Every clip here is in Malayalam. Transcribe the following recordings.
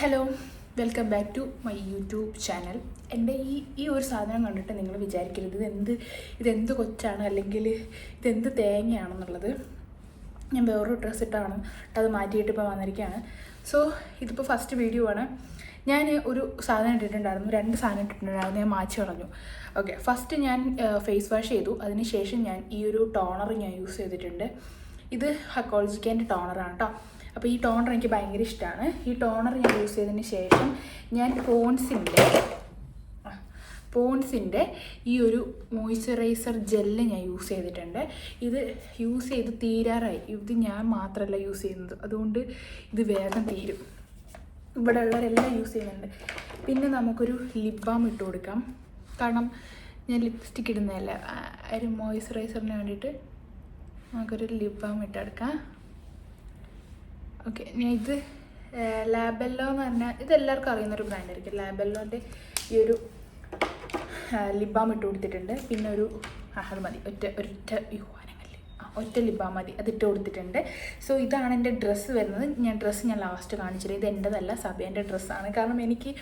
Hello welcome back to my YouTube channel എന്റെ ഈ ഈ ഒരു സാധനം കണ്ടിട്ട് നിങ്ങൾ വിചാരിക്കരുത്. ഇതെന്ത് ഇതെന്ത് കൊച്ചാണ് അല്ലെങ്കിൽ ഇതെന്ത് തേങ്ങയാണെന്നുള്ളത്. ഞാൻ വേറൊരു ഡ്രസ്സ് ഇട്ടാണ് അത് മാറ്റിയിട്ട് ഇപ്പോൾ വന്നിരിക്കുകയാണ് സോ ഇതിപ്പോൾ ഫസ്റ്റ് വീഡിയോ ആണ്. ഞാൻ ഒരു സാധനം ഇട്ടിട്ടുണ്ടായിരുന്നു. രണ്ട് സാധനം ഇട്ടിട്ടുണ്ടായിരുന്നു. ഞാൻ മാറ്റി കളഞ്ഞു. ഓക്കെ ഫസ്റ്റ് ഞാൻ ഫേസ് വാഷ് ചെയ്തു. അതിന് ശേഷം ഞാൻ ഈ ഒരു ടോണർ ഞാൻ യൂസ് ചെയ്തിട്ടുണ്ട്. ഇത് ഹക്കോളജിക്കേന്റെ ടോണറാണ് കേട്ടോ അപ്പോൾ ഈ ടോണർ എനിക്ക് ഭയങ്കര ഇഷ്ടമാണ് ഈ ടോണർ ഞാൻ യൂസ് ചെയ്തതിന് ശേഷം ഞാൻ പോൺസിന്റെ പോൺസിന്റെ ഈ ഒരു മോയ്സ്ചറൈസർ ജെല്ല് ഞാൻ യൂസ് ചെയ്തിട്ടുണ്ട്. ഇത് യൂസ് ചെയ്ത് തീരാറായി. ഇത് ഞാൻ മാത്രമല്ല യൂസ് ചെയ്യുന്നത്. അതുകൊണ്ട് ഇത് വേഗം തീരും. ഇവിടെ ഉള്ളവരെല്ലാം യൂസ് ചെയ്യുന്നുണ്ട്. പിന്നെ നമുക്കൊരു ലിപ് ബാം ഇട്ട് കൊടുക്കാം. കാരണം ഞാൻ ലിപ്സ്റ്റിക് ഇടുന്നതല്ല. ഒരു മോയ്സ്ചറൈസറിന് വേണ്ടിയിട്ട് നമുക്കൊരു ലിപ് ബാം ഇട്ടെടുക്കാം ഓക്കെ ഞാൻ ഇത് ലാബെല്ലോ എന്ന് പറഞ്ഞാൽ ഇത് എല്ലാവർക്കും അറിയുന്നൊരു ബ്രാൻഡായിരിക്കും ലാബെല്ലോന്റെ ഈ ഒരു ലിപ് ബാം ഇട്ട് കൊടുത്തിട്ടുണ്ട്. പിന്നെ ഒരു അത് മതി. ഒറ്റ ഒരൊറ്റ യുവാനങ്ങല്ലേ ആ ഒറ്റ ലിപ് ബാം മതി അതിട്ട് കൊടുത്തിട്ടുണ്ട്. സോ ഇതാണ് എന്റെ ഡ്രസ്സ് വരുന്നത്. ഞാൻ ഡ്രസ്സ് ഞാൻ ലാസ്റ്റ് കാണിച്ചത് ഇത് എന്റെതല്ല സബേന്റെ ഡ്രസ്സാണ് കാരണം എനിക്ക്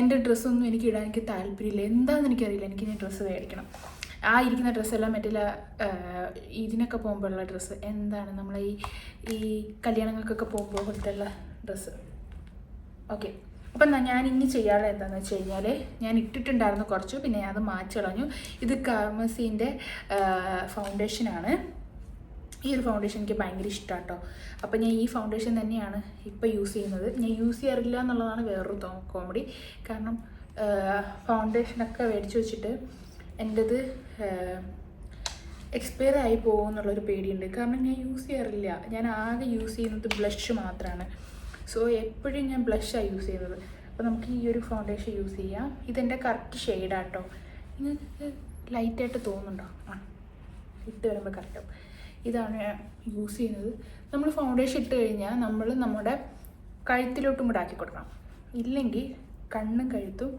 എന്റെ ഡ്രസ്സൊന്നും എനിക്ക് ഇടാൻ എനിക്ക് താല്പര്യമില്ല. എന്താണെന്ന് എനിക്കറിയില്ല. എനിക്ക് ഞാൻ ഡ്രസ്സ് മേടിക്കണം ആ ഇരിക്കുന്ന ഡ്രസ്സെല്ലാം മറ്റില്ല ഇതിനൊക്കെ പോകുമ്പോഴുള്ള ഡ്രസ്സ് എന്താണ്? നമ്മളെ ഈ ഈ കല്യാണങ്ങൾക്കൊക്കെ പോകുമ്പോൾ പോലത്തെ ഡ്രസ്സ്. ഓക്കെ. അപ്പം ഞാൻ ഇനി ചെയ്യാറുള്ളത് എന്താണെന്ന് വെച്ച് കഴിഞ്ഞാൽ ഞാൻ ഇട്ടിട്ടുണ്ടായിരുന്നു കുറച്ച് പിന്നെ ഞാൻ അത് മാറ്റി കളഞ്ഞു. ഇത് കാർമസീന്റെ ഫൗണ്ടേഷനാണ്. ഈ ഒരു ഫൗണ്ടേഷൻ എനിക്ക് ഭയങ്കര ഇഷ്ടമാണ് കേട്ടോ അപ്പോൾ ഞാൻ ഈ ഫൗണ്ടേഷൻ തന്നെയാണ് ഇപ്പോൾ യൂസ് ചെയ്യുന്നത്. ഞാൻ യൂസ് ചെയ്യാറില്ല എന്നുള്ളതാണ് വേറൊരു കോമഡി. കാരണം ഫൗണ്ടേഷനൊക്കെ മേടിച്ച് വെച്ചിട്ട് എന്റെത് എക്സ്പയർ ആയി പോകും എന്നുള്ളൊരു പേടിയുണ്ട്. കാരണം ഞാൻ യൂസ് ചെയ്യാറില്ല. ഞാൻ ആകെ യൂസ് ചെയ്യുന്നത് ബ്ലഷ് മാത്രമാണ് സോ എപ്പോഴും ഞാൻ ബ്ലഷാണ് യൂസ് ചെയ്യുന്നത്. അപ്പോൾ നമുക്ക് ഈ ഒരു ഫൗണ്ടേഷൻ യൂസ് ചെയ്യാം. ഇതെന്റെ കറക്റ്റ് ഷെയ്ഡാട്ടോ നിങ്ങൾക്ക് ലൈറ്റായിട്ട് തോന്നുന്നുണ്ടോ? ആ ഇട്ട് വരുമ്പോൾ കറക്റ്റാവും ഇതാണ് യൂസ് ചെയ്യുന്നത്. നമ്മൾ ഫൗണ്ടേഷൻ ഇട്ട് കഴിഞ്ഞാൽ നമ്മൾ നമ്മുടെ കഴുത്തിലോട്ടും കൂടെ ആക്കി കൊടുക്കണം. ഇല്ലെങ്കിൽ കണ്ണും കഴുത്തും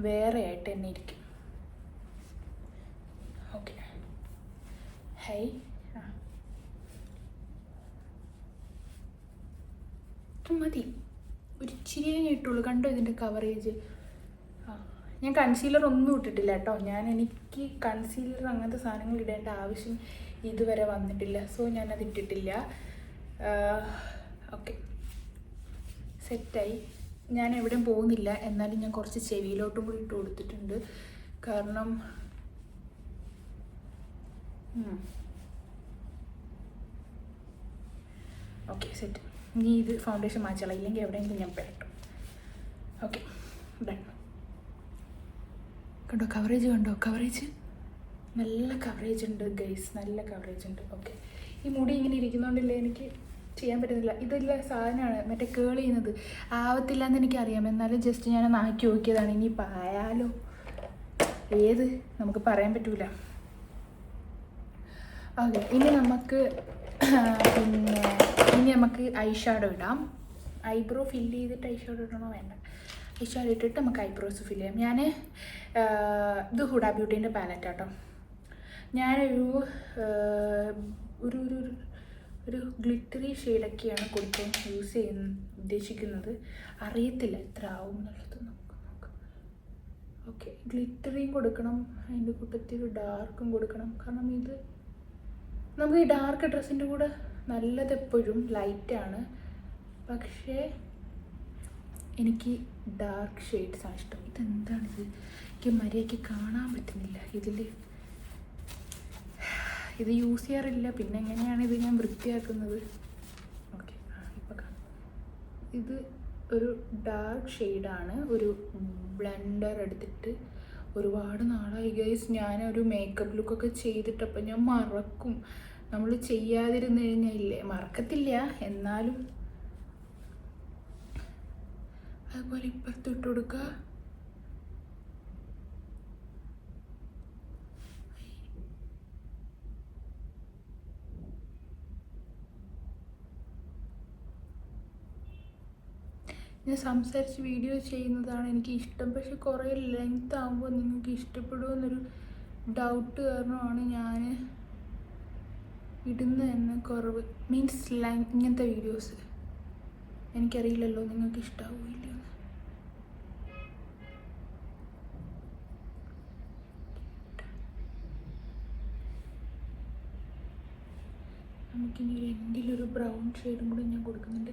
വേറെ ആയിട്ട് തന്നെ ഇരിക്കും ഓക്കെ ഇത് മതി. ഒരു ഇച്ചിരിയേ ഞാൻ ഇട്ടുള്ളൂ കണ്ടോ ഇതിന്റെ കവറേജ് ഞാൻ കൺസീലർ ഒന്നും ഇട്ടിട്ടില്ല കേട്ടോ. ഞാൻ എനിക്ക് കൺസീലർ അങ്ങനത്തെ സാധനങ്ങൾ ഇടേണ്ട ആവശ്യം ഇതുവരെ വന്നിട്ടില്ല. സോ ഞാനത് ഇട്ടിട്ടില്ല. ഓക്കെ സെറ്റായി ഞാൻ എവിടെയും പോകുന്നില്ല. എന്നാലും ഞാൻ കുറച്ച് ചെവിയിലോട്ടും കൂടി ഇട്ട് കൊടുത്തിട്ടുണ്ട്. കാരണം ഓക്കെ സെറ്റ് ഇനി ഇത് ഫൗണ്ടേഷൻ മാച്ചോളാം ഇല്ലെങ്കിൽ എവിടെയെങ്കിലും ഞാൻ പെട്ടു ഓക്കെ കണ്ടോ കവറേജ് കണ്ടോ? കവറേജ് നല്ല കവറേജ് ഉണ്ട് ഗൈസ് നല്ല കവറേജ് ഉണ്ട്. ഓക്കെ ഈ മുടി ഇങ്ങനെ ഇരിക്കുന്നതുകൊണ്ടില്ല എനിക്ക് ചെയ്യാൻ പറ്റുന്നില്ല. ഇതെല്ലാം സാധനമാണ്. മറ്റേ കേൾ ചെയ്യുന്നത്. ആവത്തില്ല എന്ന് എനിക്കറിയാം. എന്നാലും ജസ്റ്റ് ഞാൻ ആക്കി നോക്കിയതാണ്. ഇനി പായാലോ ഏത്? നമുക്ക് പറയാൻ പറ്റൂല. ഓക്കെ ഇനി നമുക്ക് പിന്നെ ഇനി നമുക്ക് ഐ ഇടാം. ഐബ്രോ ഫില്ല് ചെയ്തിട്ട് ഐ ഇടണോ വേണ്ട. ഐ ഇട്ടിട്ട് നമുക്ക് ഐബ്രോസ് ഫില്ല് ചെയ്യാം. ഞാൻ ഇത് ഹുഡ ബ്യൂട്ടീന്റെ പാലറ്റ് കേട്ടോ ഞാനൊരു ഒരു ഒരു- ഒരു ഗ്ലിറ്ററി ഷെയ്ഡൊക്കെയാണ് കൊടുക്കാൻ യൂസ് ചെയ്യുന്ന ഉദ്ദേശിക്കുന്നത്. അറിയത്തില്ല എത്ര ആവും എന്നുള്ളത് നമുക്ക് നോക്കാം. ഓക്കെ ഗ്ലിറ്ററിയും കൊടുക്കണം അതിന്റെ കൂട്ടത്തിൽ ഡാർക്കും കൊടുക്കണം. കാരണം ഇത് നമുക്ക് ഈ ഡാർക്ക് ഡ്രസ്സിന്റെ കൂടെ നല്ലത് എപ്പോഴും ലൈറ്റാണ് പക്ഷേ എനിക്ക് ഡാർക്ക് ഷെയ്ഡ്സ് ആണ് ഇഷ്ടം. ഇതെന്താണിത്? എനിക്ക് മര്യാദയ്ക്ക് കാണാൻ പറ്റുന്നില്ല. ഇതിൽ ഇത് യൂസ് ചെയ്യാറില്ല. പിന്നെ എങ്ങനെയാണ് ഇത് ഞാൻ വൃത്തിയാക്കുന്നത്? ഓക്കെ ഇപ്പോൾ കാണാം. ഇത് ഒരു ഡാർക്ക് ഷെയ്ഡാണ് ഒരു ബ്ലെൻഡർ എടുത്തിട്ട് ഒരുപാട് നാളായി ഗൈസ് ഞാനൊരു മേക്കപ്പ് ലുക്കൊക്കെ ചെയ്തിട്ടപ്പോൾ ഞാൻ മറക്കും. നമ്മൾ ചെയ്യാതിരുന്ന് കഴിഞ്ഞാൽ മറക്കത്തില്ല. എന്നാലും. അതുപോലെ ഇപ്പുറത്തിട്ട് കൊടുക്കുക. ഞാൻ സംസാരിച്ച് വീഡിയോ ചെയ്യുന്നതാണ് എനിക്ക് ഇഷ്ടം പക്ഷെ കുറേ ലെങ്ത് ആകുമ്പോൾ നിങ്ങൾക്ക് ഇഷ്ടപ്പെടുമോ ഡൗട്ട് കാരണമാണ് ഞാൻ ഇടുന്ന തന്നെ കുറവ്. മീൻസ് ഇങ്ങനത്തെ വീഡിയോസ് എനിക്കറിയില്ലല്ലോ നിങ്ങൾക്ക് ഇഷ്ടമാവില്ല നമുക്കിനി രണ്ടിലൊരു ബ്രൗൺ ഷെയ്ഡും കൂടെ ഞാൻ കൊടുക്കുന്നുണ്ട്.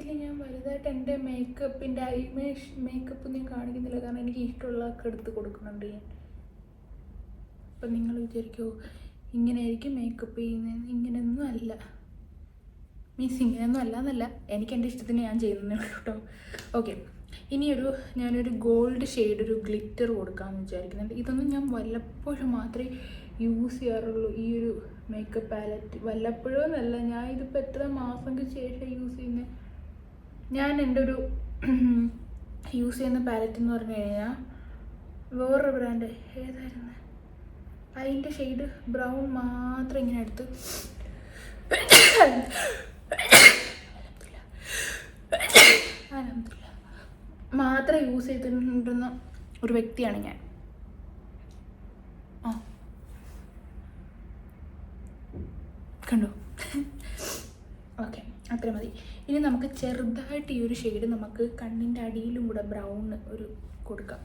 ഇതിൽ ഞാൻ വലുതായിട്ട് എന്റെ മേക്കപ്പിന്റെ ഐ മേഷ് മേക്കപ്പ് ഞാൻ കാണിക്കുന്നില്ല. കാരണം എനിക്ക് ഇഷ്ടമുള്ളതൊക്കെ എടുത്ത് കൊടുക്കുന്നുണ്ട് ഞാൻ. അപ്പം നിങ്ങൾ വിചാരിക്കുമോ ഇങ്ങനെയായിരിക്കും മേക്കപ്പ് ചെയ്യുന്നത് ഇങ്ങനെയൊന്നും അല്ല. മീൻസ് ഇങ്ങനെയൊന്നും അല്ല എന്നല്ല എനിക്ക് എന്റെ ഇഷ്ടത്തിന് ഞാൻ ചെയ്യുന്നതേ ഉള്ളൂ കേട്ടോ. ഓക്കെ ഇനിയൊരു ഞാനൊരു ഗോൾഡ് ഷെയ്ഡ് ഒരു ഗ്ലിറ്റർ കൊടുക്കാമെന്ന് വിചാരിക്കുന്നുണ്ട്. ഇതൊന്നും ഞാൻ വല്ലപ്പോഴും മാത്രമേ യൂസ് ചെയ്യാറുള്ളൂ ഈ ഒരു മേക്കപ്പ് പാലറ്റ് വല്ലപ്പോഴും എന്നല്ല ഞാൻ ഇതിപ്പോൾ എത്ര മാസങ്ങൾക്ക് ശേഷം യൂസ് ചെയ്യുന്നത്? ഞാൻ എന്റെ ഒരു യൂസ് ചെയ്യുന്ന പാലറ്റ് എന്ന് പറഞ്ഞു കഴിഞ്ഞാൽ വേറൊരു ബ്രാൻഡ് ഏതായിരുന്നു? അതിന്റെ ഷെയ്ഡ് ബ്രൗൺ മാത്രം ഇങ്ങനെ എടുത്ത്. മാത്രം യൂസ് ചെയ്തിട്ടുണ്ടെന്ന ഒരു വ്യക്തിയാണ് ഞാൻ ആ കണ്ടോ ഓക്കെ അത്ര മതി ഇനി നമുക്ക് ചെറുതായിട്ട് ഈ ഒരു ഷെയ്ഡ് നമുക്ക് കണ്ണിന്റെ അടിയിലും കൂടെ ബ്രൗൺ ഒരു കൊടുക്കാം.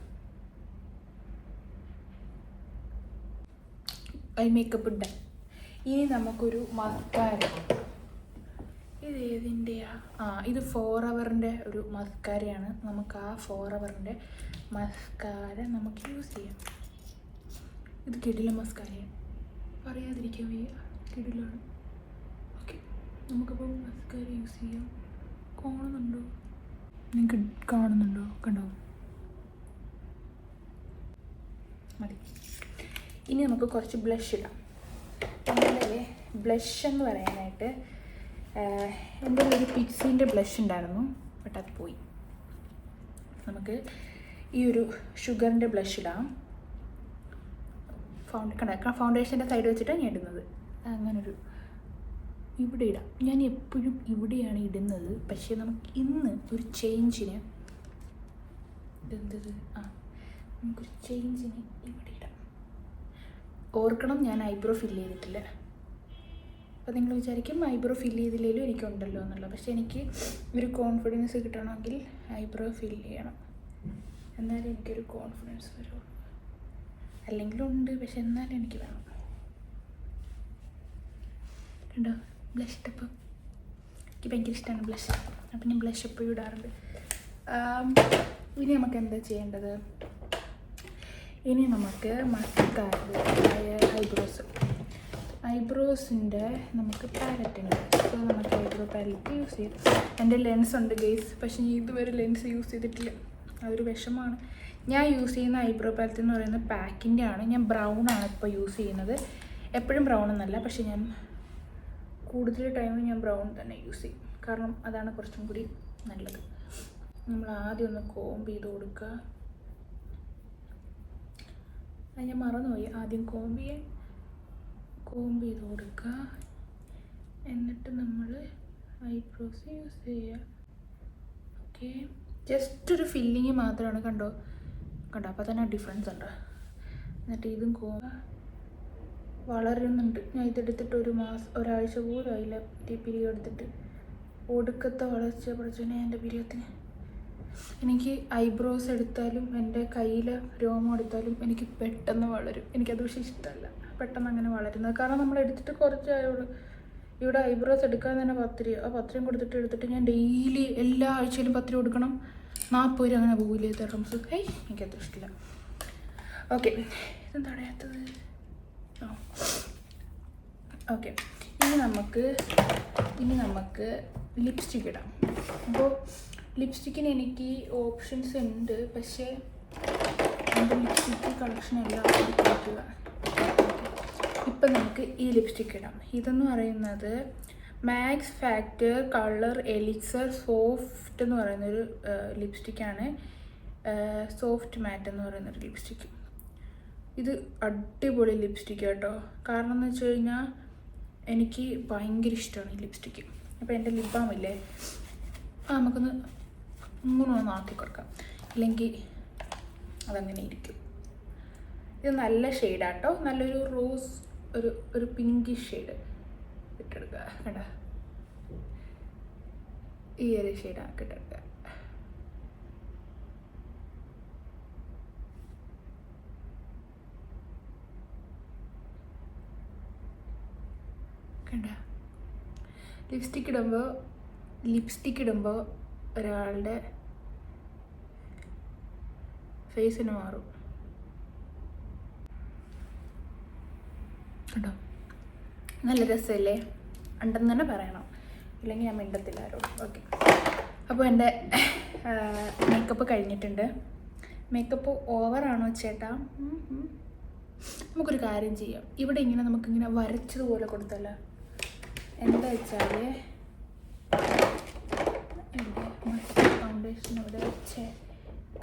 ഐ മേക്കപ്പ് ഇട്ട. ഇനി നമുക്കൊരു മസ്കാര ഇത് ഏതിന്റെയാ? ആ ഇത് ഫോർ അവറിന്റെ ഒരു മസ്കാരയാണ് നമുക്ക് ആ ഫോർ അവറിന്റെ മസ്കാര നമുക്ക് യൂസ് ചെയ്യാം. ഇത് കിടില മസ്കാരയാണ് പറയാതിരിക്കാൻ വയ്യ. കിടിലാണ്. ഓക്കെ നമുക്കപ്പോൾ മസ്കാര യൂസ് ചെയ്യാം. കാണുന്നുണ്ടോ? നിങ്ങൾക്ക് കാണുന്നുണ്ടോ? കണ്ടോ? മതി. ഇനി നമുക്ക് കുറച്ച് ബ്ലഷ് ഇടാം. നമ്മുടെ ബ്ലഷ് എന്ന് പറയാനായിട്ട് എന്റെ ഒരു പിക്സിന്റെ ബ്ലഷ് ഉണ്ടായിരുന്നു. ബട്ട് അത് പോയി. നമുക്ക് ഈ ഒരു ഷുഗറിന്റെ ബ്ലഷ് ഇടാം. ഫൗണ്ട് കണ്ട ഫൗണ്ടേഷന്റെ സൈഡ് വെച്ചിട്ടാണ് ഞാൻ ഇടുന്നത്. അങ്ങനൊരു ഇവിടെ ഇടാം. ഞാൻ എപ്പോഴും ഇവിടെയാണ് ഇടുന്നത്. പക്ഷേ നമുക്ക് ഇന്ന് ഒരു ചേഞ്ചിന് ഇതെന്തത്? ആ നമുക്കൊരു ചേഞ്ചിന് ഇവിടെ ഇടാം. ഓർക്കണം ഞാൻ ഐബ്രോ ഫില്ല് ചെയ്തിട്ടില്ല. അപ്പോൾ നിങ്ങൾ വിചാരിക്കും ഐബ്രോ ഫില്ല് ചെയ്തില്ലെങ്കിലും എനിക്കുണ്ടല്ലോ എന്നുള്ളത്. പക്ഷേ എനിക്ക് ഒരു കോൺഫിഡൻസ് കിട്ടണമെങ്കിൽ ഐബ്രോ ഫില്ല് ചെയ്യണം. എന്നാലും എനിക്കൊരു കോൺഫിഡൻസ് വരുള്ളൂ. അല്ലെങ്കിലും ഉണ്ട് പക്ഷെ എന്നാലും എനിക്ക് വേണം. കണ്ടോ? ബ്ലഷ് ടപ്പ് എനിക്ക് ഭയങ്കര ഇഷ്ടമാണ് ബ്ലഷ് അപ്പം ഞാൻ ബ്ലഷ് എപ്പോഴും ഇടാറുണ്ട്. ഇനി നമുക്ക് എന്താ ചെയ്യേണ്ടത്? ഇനി നമുക്ക് മസ്കാര ഐബ്രോസ്. ഐബ്രോസിന്റെ നമുക്ക് പാരറ്റ് ഉണ്ട്. സോ നമുക്ക് ഐബ്രോ പാരറ്റ് യൂസ് ചെയ്യാം. എന്റെ ലെൻസ് ഉണ്ട് ഗെയ്സ് പക്ഷേ ഞാൻ ഇതുവരെ ലെൻസ് യൂസ് ചെയ്തിട്ടില്ല. അതൊരു വിഷമാണ്. ഞാൻ യൂസ് ചെയ്യുന്ന ഐബ്രോ പാലറ്റ് എന്ന് പറയുന്നത് പാക്കിന്റെ ആണ്. ഞാൻ ബ്രൗൺ ആണ് ഇപ്പോൾ യൂസ് ചെയ്യുന്നത്. എപ്പോഴും ബ്രൗൺ എന്നല്ല പക്ഷേ ഞാൻ കൂടുതൽ ടൈം ഞാൻ ബ്രൗൺ തന്നെ യൂസ് ചെയ്യും. കാരണം അതാണ് കുറച്ചും കൂടി നല്ലത്. നമ്മൾ ആദ്യം ഒന്ന് കോംബ് ചെയ്ത് കൊടുക്കുക. അത് ഞാൻ മറന്നുപോയി. ആദ്യം കോംബ് ചെയ്യാൻ കോംബ് ചെയ്ത് കൊടുക്കുക. എന്നിട്ട് നമ്മൾ ഐബ്രോസ് യൂസ് ചെയ്യുക. ഓക്കെ ജസ്റ്റ് ഒരു ഫില്ലിങ് മാത്രമാണ് കണ്ടോ? കണ്ടോ? അപ്പോൾ തന്നെ ഡിഫറൻസ് ഉണ്ട്. എന്നിട്ട് ഇതും കോ വളരുന്നുണ്ട്. ഞാൻ ഇതെടുത്തിട്ട് ഒരു മാസം ഒരാഴ്ച പോലും ആയില്ല ഈ പിരിയോ എടുത്തിട്ട്. ഒടുക്കത്തെ വളർച്ച പഠിച്ചോനെ എന്റെ പിരിയത്തിന് എനിക്ക് ഐബ്രോസ് എടുത്താലും എന്റെ കയ്യിൽ രോമം എടുത്താലും എനിക്ക് പെട്ടെന്ന് വളരും. എനിക്കത് പക്ഷേ ഇഷ്ടമല്ല. പെട്ടെന്ന് അങ്ങനെ വളരുന്നത്. കാരണം നമ്മൾ എടുത്തിട്ട് കുറച്ചായുള്ളൂ ഇവിടെ ഐബ്രോസ് എടുക്കാൻ തന്നെ പത്ത് ആ പത്ത് കൊടുത്തിട്ട് എടുത്തിട്ട് ഞാൻ ഡെയിലി എല്ലാ ആഴ്ചയിലും പത്ത് രൂപ കൊടുക്കണം. നാൽപ്പത് രൂപ അങ്ങനെ പോകില്ലേ തെറംസ് ഏയ് എനിക്കത്ര ഇഷ്ടമില്ല ഓക്കെ. ഇതെന്താ അറിയാത്തത് ആ ഓക്കെ ഇനി നമുക്ക് ഇനി നമുക്ക് ലിപ്സ്റ്റിക് ഇടാം. അപ്പോൾ ലിപ്സ്റ്റിക്കിന് എനിക്ക് ഓപ്ഷൻസ് ഉണ്ട്. പക്ഷേ എന്റെ ലിപ്സ്റ്റിക്ക് കളക്ഷൻ എല്ലാം കിട്ടുക ഇപ്പം നമുക്ക് ഈ ലിപ്സ്റ്റിക് ഇടാം. ഇതെന്ന് പറയുന്നത് Max Factor colour elixir soft എന്ന് പറയുന്നൊരു ലിപ്സ്റ്റിക്കാണ് സോഫ്റ്റ് മാറ്റ് എന്ന് പറയുന്നൊരു ലിപ്സ്റ്റിക്ക് ഇത് അടിപൊളി ലിപ്സ്റ്റിക്ക് കേട്ടോ കാരണം എന്ന് വെച്ച് കഴിഞ്ഞാൽ എനിക്ക് ഭയങ്കര ഇഷ്ടമാണ് ഈ ലിപ്സ്റ്റിക്ക് അപ്പോൾ എന്റെ ബാം ഇല്ലേ ആ നമുക്കൊന്ന് ഒന്ന് ആക്കി കൊടുക്കാം. ഇല്ലെങ്കിൽ അതങ്ങനെ ഇരിക്കും. ഇത് നല്ല ഷെയ്ഡാട്ടോ നല്ലൊരു റോസ് ഒരു ഒരു പിങ്കിഷ് ഷെയ്ഡ് ഇട്ടെടുക്കുക. കണ്ട? ഈ ഒരു ഷെയ്ഡ് ആക്കിയിട്ടുണ്ട് കണ്ട ലിപ്സ്റ്റിക് ഇടുമ്പോൾ ലിപ്സ്റ്റിക് ഇടുമ്പോൾ ഒരാളുടെ ഫേസിന് മാറും. കണ്ടോ? നല്ല രസമല്ലേ ഉണ്ടെന്ന് തന്നെ പറയണം. ഇല്ലെങ്കിൽ ഞാൻ മിണ്ടത്തില്ല ആരോടും. ഓക്കെ അപ്പോൾ എന്റെ മേക്കപ്പ് കഴിഞ്ഞിട്ടുണ്ട്. മേക്കപ്പ് ഓവറാണോ ചേട്ടാ. നമുക്കൊരു കാര്യം ചെയ്യാം. ഇവിടെ ഇങ്ങനെ നമുക്കിങ്ങനെ വരച്ചതുപോലെ കൊടുത്തല്ലോ എന്താ വെച്ചാൽ ഫൗണ്ടേഷൻ ഇവിടെ വെച്ച്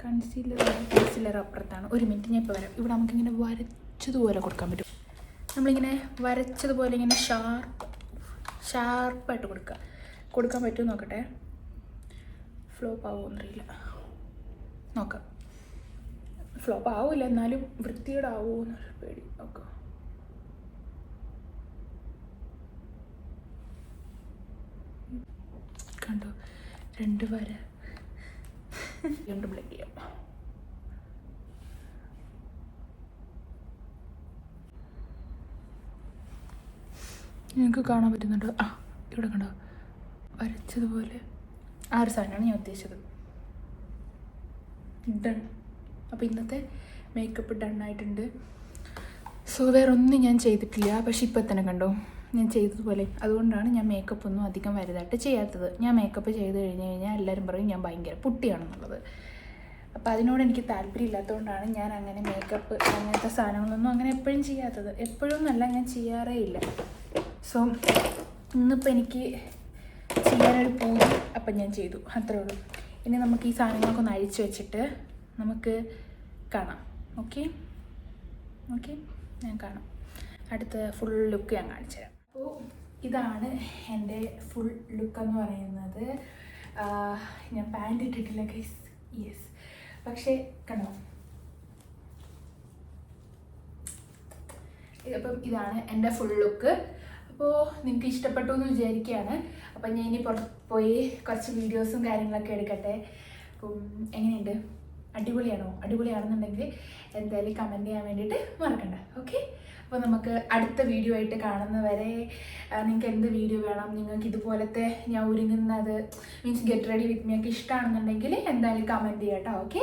കൺസീലർ കൺസീലർ അപ്പുറത്താണ്. ഒരു മിനിറ്റ് ഞാൻ ഇപ്പോൾ വരാം. ഇവിടെ നമുക്കിങ്ങനെ വരച്ചതുപോലെ കൊടുക്കാൻ പറ്റും. നമ്മളിങ്ങനെ വരച്ചതുപോലെ ഇങ്ങനെ ഷാർപ്പ് ഷാർപ്പായിട്ട് കൊടുക്കുക. കൊടുക്കാൻ പറ്റുമോ നോക്കട്ടെ. ഫ്ലോപ്പ് ആവുമെന്നറിയില്ല. നോക്കാം. ഫ്ലോപ്പ് ആവില്ല എന്നാലും വൃത്തിയുടെ ആവുമോ എന്നൊരു പേടി. നോക്കാം. കണ്ടോ. രണ്ട് വര. രണ്ട് ബ്ലഡ് ചെയ്യാം. നിങ്ങൾക്ക് കാണാൻ പറ്റുന്നുണ്ടോ? ആ ഇവിടെ കണ്ടോ? വരച്ചതുപോലെ. ആ ഒരു സാധനമാണ് ഞാൻ ഉദ്ദേശിച്ചത്. ഡൺ അപ്പോൾ ഇന്നത്തെ മേക്കപ്പ് ഡൺ ആയിട്ടുണ്ട്. സോ വേറൊന്നും ഞാൻ ചെയ്തിട്ടില്ല. പക്ഷെ ഇപ്പം തന്നെ കണ്ടോ. ഞാൻ ചെയ്തതുപോലെ. അതുകൊണ്ടാണ് ഞാൻ മേക്കപ്പ് ഒന്നും അധികം വലുതായിട്ട് ചെയ്യാത്തത്. ഞാൻ മേക്കപ്പ് ചെയ്ത് കഴിഞ്ഞ് കഴിഞ്ഞാൽ എല്ലാവരും പറയും ഞാൻ ഭയങ്കര പുട്ടിയാണെന്നുള്ളത്. അപ്പോൾ അതിനോട് എനിക്ക് താല്പര്യം ഇല്ലാത്തതുകൊണ്ടാണ് ഞാൻ അങ്ങനെ മേക്കപ്പ് അങ്ങനത്തെ സാധനങ്ങളൊന്നും അങ്ങനെ എപ്പോഴും ചെയ്യാത്തത്. എപ്പോഴും നല്ല ഞാൻ ചെയ്യാറേ ഇല്ല. സോ ഇന്നിപ്പോൾ എനിക്ക് ചെയ്യാനൊരു പൂജ അപ്പം ഞാൻ ചെയ്തു. അത്രേ ഉള്ളൂ. ഇനി നമുക്ക് ഈ സാധനങ്ങളൊക്കെ ഒന്ന് അഴിച്ചു വെച്ചിട്ട് നമുക്ക് കാണാം. ഓക്കെ ഓക്കെ ഞാൻ കാണാം. അടുത്ത ഫുൾ ലുക്ക് ഞാൻ കാണിച്ചു തരാം അപ്പോൾ ഇതാണ് എന്റെ ഫുൾ ലുക്ക് എന്ന് പറയുന്നത്. ഞാൻ പാന്റ് ഇട്ടിട്ടില്ല ഗൈസ് യെസ് പക്ഷേ കണ്ടോ? അപ്പം ഇതാണ് എന്റെ ഫുൾ ലുക്ക് അപ്പോൾ നിങ്ങൾക്ക് ഇഷ്ടപ്പെട്ടു എന്ന് വിചാരിക്കുകയാണ്. അപ്പം ഞാൻ ഇനി പുറത്ത് പോയി കുറച്ച് വീഡിയോസും കാര്യങ്ങളൊക്കെ എടുക്കട്ടെ. അപ്പം എങ്ങനെയുണ്ട്? അടിപൊളിയാണോ? അടിപൊളിയാണെന്നുണ്ടെങ്കിൽ എന്തായാലും കമന്റ് ചെയ്യാൻ വേണ്ടിയിട്ട് മറക്കണ്ട. ഓക്കെ അപ്പോൾ നമുക്ക് അടുത്ത വീഡിയോ ആയിട്ട് കാണുന്നവരെ നിങ്ങൾക്ക് എന്ത് വീഡിയോ വേണം? നിങ്ങൾക്ക് ഇതുപോലത്തെ ഞാൻ ഒരുങ്ങുന്നത് means get ready with me ഒക്കെ ഇഷ്ടമാണെന്നുണ്ടെങ്കിൽ എന്തായാലും കമന്റ് ചെയ്യാം കേട്ടോ ഓക്കെ